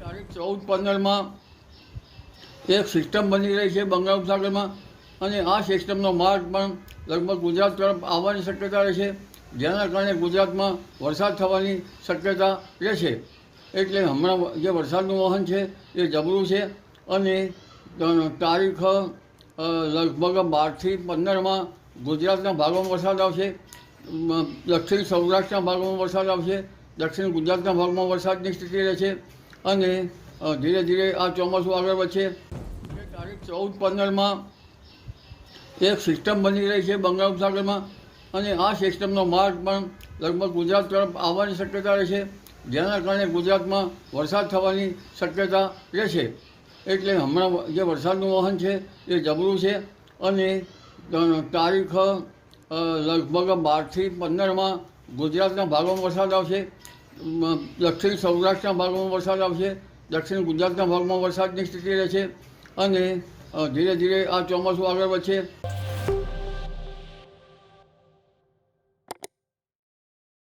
તારીખ ચૌદ પંદરમાં એક સિસ્ટમ બની રહી છે બંગાળ ઉપસાગરમાં અને આ સિસ્ટમનો માર્ગ પણ લગભગ ગુજરાત તરફ આવવાની શક્યતા રહેશે. જેના કારણે ગુજરાતમાં વરસાદ થવાની શક્યતા રહેશે. એટલે હમણાં જે વરસાદનું વહન છે એ જબરું છે. અને તારીખ લગભગ બારથી પંદરમાં ગુજરાતના ભાગોમાં વરસાદ આવશે. દક્ષિણ સૌરાષ્ટ્રના ભાગોમાં વરસાદ આવશે. દક્ષિણ ગુજરાતના ભાગમાં વરસાદની સ્થિતિ રહેશે. અને ધીરે ધીરે આ ચોમાસું આગળ વધશે. તારીખ ચૌદ પંદરમાં એક સિસ્ટમ બની રહી છે બંગાળ ઉપસાગરમાં. અને આ સિસ્ટમનો માર્ગ પણ લગભગ ગુજરાત તરફ આવવાની શક્યતા રહેશે. જેના કારણે ગુજરાતમાં વરસાદ થવાની શક્યતા રહેશે. એટલે હમણાં જે વરસાદનું વહન છે એ જબરું છે. અને તારીખ લગભગ બારથી પંદરમાં ગુજરાતના ભાગોમાં વરસાદ આવશે. દક્ષિણ સૌરાષ્ટ્રના ભાગમાં વરસાદ આવશે, દક્ષિણ ગુજરાતના ભાગમાં વરસાદની સ્થિતિ રહેશે અને ધીરે ધીરે આ ચોમાસું આગળ વધશે.